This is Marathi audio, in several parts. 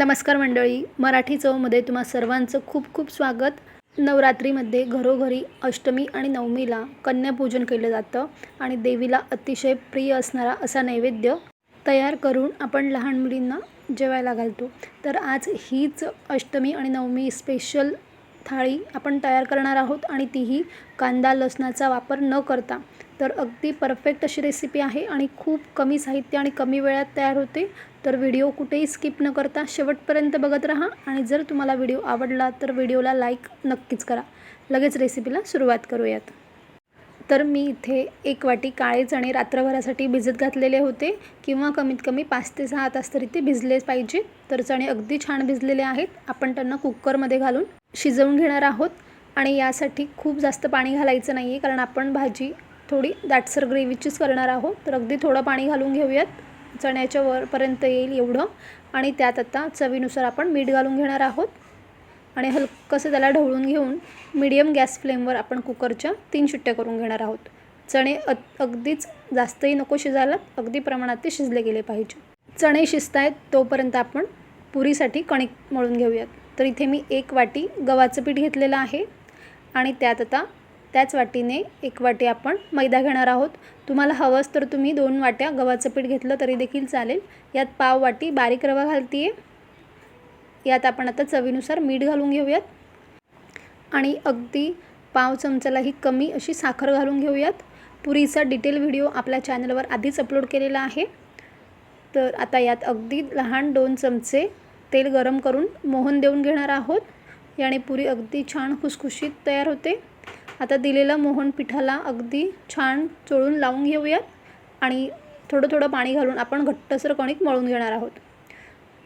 नमस्कार मंडळी मराठी चवमध्ये तुम्हा सर्वांचं खूप खूप स्वागत. नवरात्रीमध्ये घरोघरी अष्टमी आणि नवमीला कन्यापूजन केलं जातं आणि देवीला अतिशय प्रिय असणारा असा नैवेद्य तयार करून आपण लहान मुलींना जेवायला घालतो. तर आज हीच अष्टमी आणि नवमी स्पेशल थाळी आपण तयार करणार आहोत आणि तीही कांदा लसणाचा वापर न करता. तर अगदी परफेक्ट अशी रेसिपी आहे आणि खूप कमी साहित्य आणि कमी वेळात तयार होते. तर व्हिडिओ कुठेही स्किप न करता शेवटपर्यंत बघत राहा आणि जर तुम्हाला व्हिडिओ आवडला तर व्हिडिओला लाईक नक्कीच करा. लगेच रेसिपीला सुरुवात करूयात. तर मी इथे एक वाटी काळे चणे रात्रभरासाठी भिजत घातलेले होते किंवा कमीत कमी पाच ते सहा तास तरी ते भिजलेच पाहिजे. तर चणे अगदी छान भिजलेले आहेत. आपण त्यांना कुकरमध्ये घालून शिजवून घेणार आहोत आणि यासाठी खूप जास्त पाणी घालायचं नाही आहे कारण आपण भाजी थोडी दाटसर ग्रेव्हीचीच करणार आहोत. तर अगदी थोडं पाणी घालून घेऊयात. चण्याच्या वरपर्यंत येईल एवढं. आणि त्यात आता चवीनुसार आपण मीठ घालून घेणार आहोत. आणि हलकंसं त्याला ढवळून घेऊन मीडियम गॅस फ्लेमवर आपण कुकरच्या तीन शिट्ट्या करून घेणार आहोत. चणे अ अगदीच जास्तही नको शिजायला अगदी प्रमाणात ते शिजले गेले पाहिजे. चणे शिजत आहेत तोपर्यंत आपण पुरीसाठी कणिक मळून घेऊयात. तर इथे मी एक वाटी गव्हाचं पीठ घेतलेलं आहे. आणि त्यात आता त्याच वाटीने एक वाटी आपण मैदा घेणार आहोत. तुम्हाला हवंच तर तुम्ही दोन वाट्या गव्हाचं पीठ घेतलं तरी देखील चालेल. यात पाव वाटी बारीक रवा घालते आहे यात आपण आता चवीनुसार मीठ घालून घेऊयात. आणि अगदी पाव चमचालाही कमी अशी साखर घालून घेऊयात. पुरीचा डिटेल व्हिडिओ आपल्या चॅनलवर आधीच अपलोड केलेला आहे. तर आता यात अगदी लहान दोन चमचे तेल गरम करून मोहन देऊन घेणार आहोत. याने पुरी अगदी छान खुसखुशीत तयार होते. आता दिलेलं मोहन पिठाला अगदी छान चोळून लावून घेऊयात आणि थोडं थोडं पाणी घालून आपण घट्टसर कणिक मळून घेणार आहोत.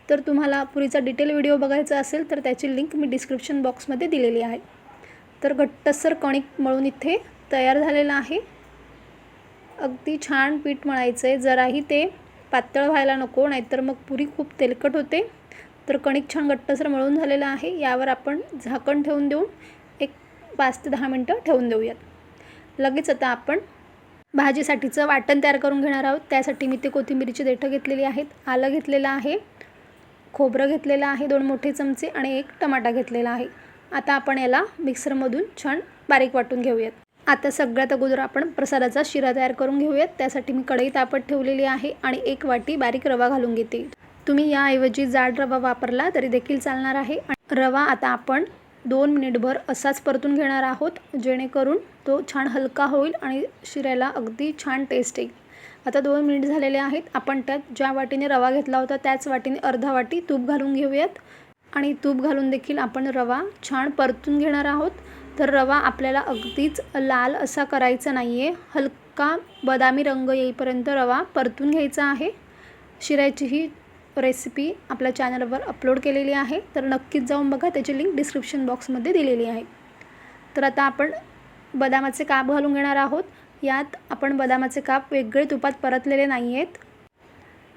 तर तुम्हाला पुरीचा डिटेल व्हिडिओ बघायचा असेल तर त्याची लिंक मी डिस्क्रिप्शन बॉक्समध्ये दिलेली आहे. तर घट्टसर कणिक मळून इथे तयार झालेलं आहे. अगदी छान पीठ मळायचं आहे जराही ते पातळ व्हायला नको नाहीतर मग पुरी खूप तेलकट होते. तर कणिक छान घट्टसर मळून झालेलं आहे. यावर आपण झाकण ठेवून देऊन पाच ते दहा मिनटं ठेवून देऊयात. लगेच आता आपण भाजीसाठीचं वाटण तयार करून घेणार आहोत. त्यासाठी मी ते कोथिंबीरीची देठं घेतलेली आहेत. आलं घेतलेलं आहे. खोबरं घेतलेलं आहे. दोन मोठे चमचे आणि एक टमाटा घेतलेला आहे. आता आपण याला मिक्सरमधून छान बारीक वाटून घेऊयात. आता सगळ्यात अगोदर आपण प्रसादाचा शिरा तयार करून घेऊयात. त्यासाठी मी कढई तापत ठेवलेली आहे आणि एक वाटी बारीक रवा घालून घेते. तुम्ही याऐवजी जाड रवा वापरला तरी देखील चालणार आहे. रवा आता आपण दोन मिनिटभर असाच परतून घेणार आहोत जेणेकरून तो छान हलका होईल आणि शिऱ्याला अगदी छान टेस्ट येईल. आता दोन मिनिट झालेले आहेत आपण त्यात ज्या वाटीने रवा घेतला होता त्याच वाटीने अर्धा वाटी तूप घालून घेऊयात. आणि तूप घालून देखील आपण रवा छान परतून घेणार आहोत. तर रवा आपल्याला अगदीच लाल असा करायचा नाही आहे हलका बदामी रंग येईपर्यंत रवा परतून घ्यायचा आहे. शिऱ्याची ही रेसिपी आपल्या चॅनलवर अपलोड केलेली आहे तर नक्कीच जाऊन बघा त्याची लिंक डिस्क्रिप्शन बॉक्समध्ये दिलेली आहे. तर आता आपण बदामाचे काप घालून घेणार आहोत. यात आपण बदामाचे काप वेगळे तुपात परतलेले नाही आहेत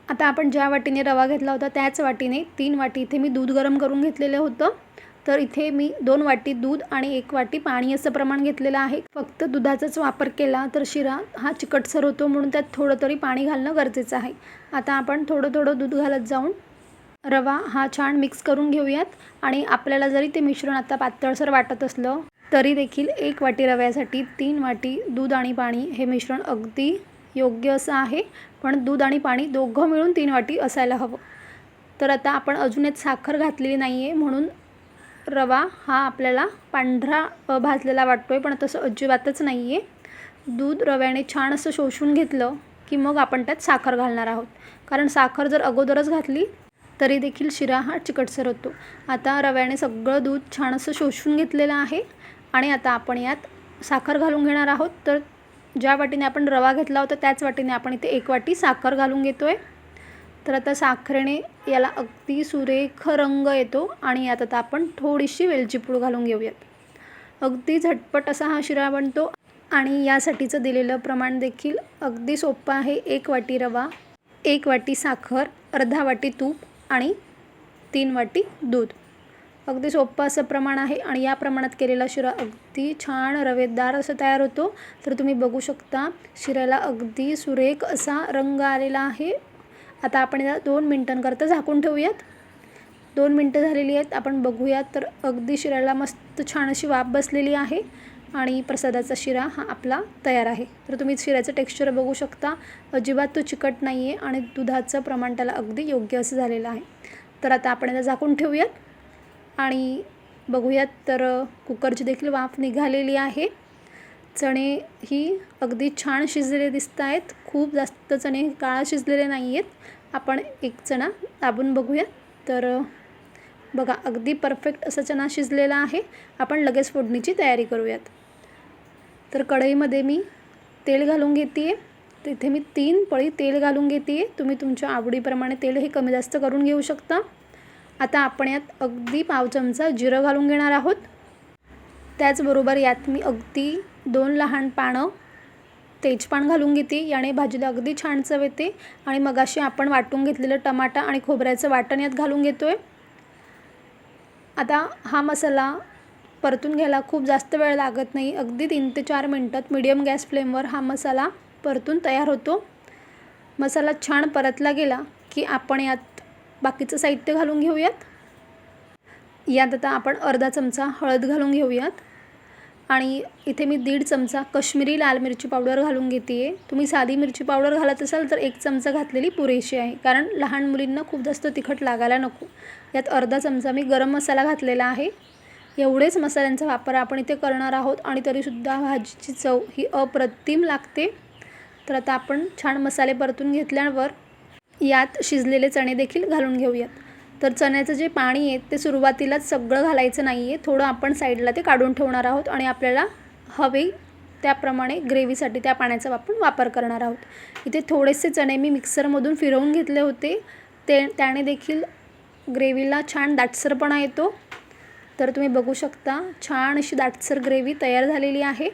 आता आपण ज्या वाटीने रवा घेतला होता त्याच वाटीने तीन वाटी इथे मी दूध गरम करून घेतलेलं होतं. तर इथे मी दोन वाटी दूध आणि एक वाटी पाणी असं प्रमाण घेतलेलं आहे. फक्त दुधाचाच वापर केला तर शिरा हा चिकटसर होतो म्हणून त्यात थोडं तरी पाणी घालणं गरजेचं आहे. आता आपण थोडं थोडं दूध घालत जाऊन रवा हा छान मिक्स करून घेऊयात आणि आपल्याला जरी ते मिश्रण आता पातळसर वाटत असलं तरी देखील एक वाटी रव्यासाठी तीन वाटी दूध आणि पाणी हे मिश्रण अगदी योग्य असं आहे. पण दूध आणि पाणी दोघं मिळून तीन वाटी असायला हवं. तर आता आपण अजून एक साखर घातलेली नाही आहे म्हणून रवा हा आपल्याला पांढरा भाजलेला वाटतो आहे पण तसं अजिबातच नाही आहे दूध रव्याने छान असं शोषून घेतलं की मग आपण त्यात साखर घालणार आहोत. कारण साखर जर अगोदरच घातली तरी देखील शिरा हा चिकटसर होतो. आता रव्याने सगळं दूध छान असं शोषून घेतलेलं आहे आणि आता आपण यात साखर घालून घेणार आहोत. तर ज्या वाटीने आपण रवा घेतला होता त्याच वाटीने आपण इथे एक वाटी साखर घालून घेतो आहे तर आता साखरेने याला अगदी सुरेख रंग येतो आणि यात आता आपण थोडीशी वेलची पूड घालून घेऊयात. अगदी झटपट असा हा शिरा बनतो आणि यासाठीचं दिलेलं प्रमाण देखील अगदी सोपं आहे. एक वाटी रवा एक वाटी साखर अर्धा वाटी तूप आणि तीन वाटी दूध. अगदी सोपं असं प्रमाण आहे आणि या प्रमाणात केलेला शिरा अगदी छान रवेदार असं तयार होतो. तर तुम्ही बघू शकता शिऱ्याला अगदी सुरेख असा रंग आलेला आहे. आता आपण याला दोन मिनटांकरता झाकून ठेवूयात. दोन मिनटं झालेली आहेत आपण बघूयात. तर अगदी शिऱ्याला मस्त छान अशी वाफ बसलेली आहे आणि प्रसादाचा शिरा हा आपला तयार आहे. तर तुम्ही शिऱ्याचं टेक्स्चर बघू शकता. अजिबात तो चिकट नाही आहे आणि दुधाचं प्रमाण त्याला अगदी योग्य असं झालेलं आहे. तर आता आपण याला झाकून ठेवूयात. आणि बघूयात तर कुकरची देखील वाफ निघालेली आहे. चणे ही अगदी छान शिजलेले दिसत आहेत खूप जास्त चणे काळा शिजलेले नाही आहेत आपण एक चणा दाबून बघूयात तर बघा अगदी परफेक्ट असा चणा शिजलेला आहे. आपण लगेच फोडणीची तयारी करूयात. तर कढईमध्ये मी तेल घालून घेते आहे तिथे मी तीन पळी तेल घालून घेते आहे तुम्ही तुमच्या आवडीप्रमाणे तेल हे कमी जास्त करून घेऊ शकता. आता आपण यात अगदी पाव चमचा जिरं घालून घेणार आहोत. त्याचबरोबर यात मी अगदी दोन लहान पानं तेजपान घालून घेते याने भाजीला अगदी छान चव येते. आणि मगाशी आपण वाटून घेतलेलं टमाटा आणि खोबऱ्याचं वाटण यात घालून घेतो आहे आता हा मसाला परतून घ्यायला खूप जास्त वेळ लागत नाही. अगदी तीन ते चार मिनटात मीडियम गॅस फ्लेमवर हा मसाला परतून तयार होतो. मसाला छान परतला गेला की आपण यात बाकीचं साहित्य घालून घेऊयात. यात आता आपण अर्धा चमचा हळद घालून घेऊयात. आणि इथे मी दीड चमचा कश्मीरी लाल मिरची पावडर घालून घेते आहे तुम्ही साधी मिरची पावडर घालत असाल तर एक चमचा घातलेली पुरेशी आहे. कारण लहान मुलींना खूप जास्त तिखट लागायला नको. यात अर्धा चमचा मी गरम मसाला घातलेला आहे. एवढेच मसाल्यांचा वापर आपण इथे करणार आहोत आणि तरीसुद्धा भाजीची चव ही अप्रतिम लागते. तर आता आपण छान मसाले परतून घेतल्यावर यात शिजलेले चणे देखील घालून घेऊयात. तर चण्याचं जे पाणी आहे ते सुरुवातीलाच सगळं घालायचं नाही आहे थोडं आपण साईडला ते काढून ठेवणार आहोत आणि आपल्याला हवे त्याप्रमाणे ग्रेव्हीसाठी त्या पाण्याचा आपण वापर करणार आहोत. इथे थोडेसे चणे मी मिक्सरमधून फिरवून घेतले होते. ते त्याने देखील ग्रेव्हीला छान दाटसरपणा येतो. तर तुम्ही बघू शकता छान अशी दाटसर ग्रेव्ही तयार झालेली आहे.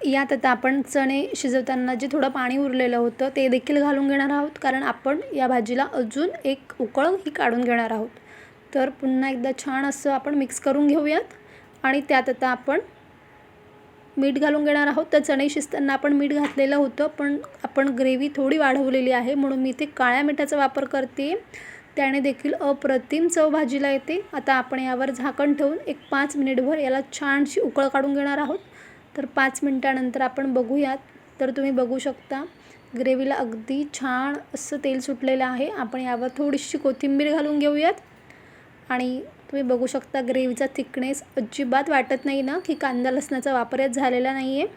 यात आता आपण चणे शिजवताना जे थोडं पाणी उरलेलं होतं ते देखील घालून घेणार आहोत. कारण आपण या भाजीला अजून एक उकळ ही काढून घेणार आहोत. तर पुन्हा एकदा छान असं आपण मिक्स करून घेऊयात. आणि त्यात आता आपण मीठ घालून घेणार आहोत. तर चणे शिजताना आपण मीठ घातलेलं होतं पण आपण ग्रेव्ही थोडी वाढवलेली आहे. म्हणून मी ते काळ्या मिठाचा वापर करते. त्याने देखील अप्रतिम चव भाजीला येते. आता आपण यावर झाकण ठेवून एक पाच मिनिटभर याला छानशी उकळ काढून घेणार आहोत. तर पाच मिनटानंतर आपण बघूयात. तर तुम्ही बघू शकता ग्रेव्हीला अगदी छान असं तेल सुटलेलं आहे. आपण यावर थोडीशी कोथिंबीर घालून घेऊयात. आणि तुम्ही बघू शकता ग्रेव्हीचा थिकनेस अजिबात वाटत नाही ना की कांदा लसणाचा वापर यात झालेला नाही आहे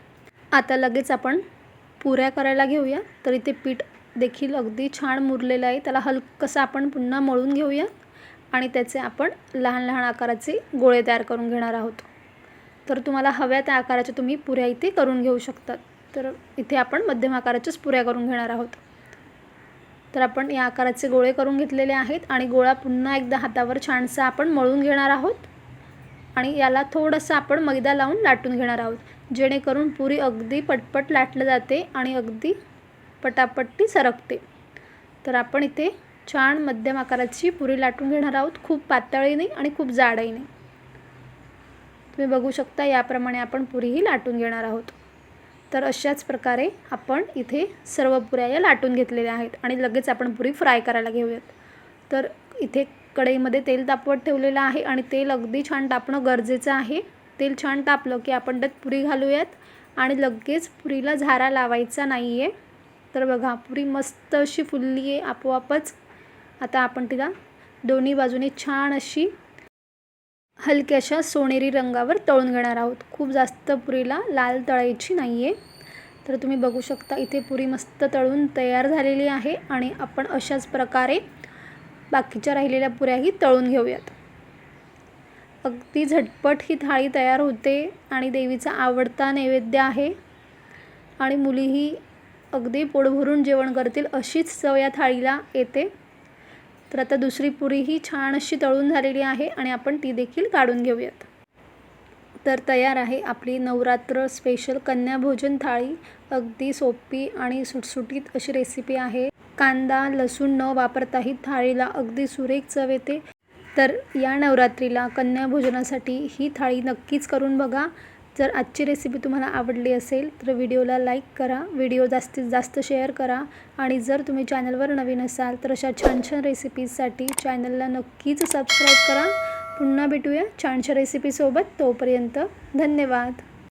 आता लगेच आपण पुऱ्या करायला घेऊया. तर इथे पीठ देखील अगदी छान मुरलेलं आहे. त्याला हलकंसं आपण पुन्हा मळून घेऊया. आणि त्याचे आपण लहान लहान आकाराचे गोळे तयार करून घेणार आहोत. तर तुम्हाला हव्या त्या आकाराच्या तुम्ही पुऱ्या इथे करून घेऊ शकतात. तर इथे आपण मध्यम आकाराच्याच पुऱ्या करून घेणार आहोत. तर आपण या आकाराचे गोळे करून घेतलेले आहेत आणि गोळा पुन्हा एकदा हातावर छानसा आपण मळून घेणार आहोत. आणि याला थोडंसं आपण मैदा लावून लाटून घेणार आहोत जेणेकरून पुरी अगदी पटपट लाटलं जाते आणि अगदी पटापट ती सरकते. तर आपण इथे छान मध्यम आकाराची पुरी लाटून घेणार आहोत खूप पातळी नाही आणि खूप जाडही नाही. तुम्ही बघू शकता याप्रमाणे आपण पुरीही लाटून घेणार आहोत. तर अशाच प्रकारे आपण इथे सर्व पुऱ्या या लाटून घेतलेल्या आहेत आणि लगेच आपण पुरी फ्राय करायला घेऊयात. तर इथे कढईमध्ये तेल तापवत ठेवलेलं आहे आणि तेल अगदी छान तापणं गरजेचं आहे. तेल छान तापलं की आपण त्यात पुरी घालूयात आणि लगेच पुरीला झारा लावायचा नाही आहे तर बघा पुरी मस्त अशी फुलली आहे आपोआपच. आता आपण तिला दोन्ही बाजूने छान अशी हलक्याशा सोनेरी रंगावर तळून घेणार आहोत. खूप जास्त पुरीला लाल तळायची नाही आहे तर तुम्ही बघू शकता इथे पुरी मस्त तळून तयार झालेली आहे आणि आपण अशाच प्रकारे बाकीच्या राहिलेल्या पुऱ्याही तळून घेऊयात. अगदी झटपट ही थाळी तयार होते आणि देवीचा आवडता नैवेद्य आहे. आणि मुलीही अगदी पोटभरून जेवण करतील अशीच चव या थाळीला येते. तर आता दुसरी पुरी ही छान अशी तळून झालेली आहे आणि आपण ती देखील काढून घेऊयात. तर तयार आहे आपली नवरात्र स्पेशल कन्याभोजन थाळी. अगदी सोपी आणि सुटसुटीत अशी रेसिपी आहे. कांदा लसूण न वापरता ही थाळीला अगदी सुरेख चव येते. तर या नवरात्रीला कन्याभोजनासाठी ही थाळी नक्कीच करून बघा. जर आजची रेसिपी तुम्हाला आवडली असेल तर व्हिडिओला लाईक करा व्हिडिओ जास्तीत जास्त शेअर करा आणि जर तुम्ही चॅनलवर नवीन असाल तर अशा छान छान रेसिपीजसाठी चॅनलला नक्कीच सबस्क्राईब करा. पुन्हा भेटूया छानशा रेसिपीसोबत तोपर्यंत धन्यवाद.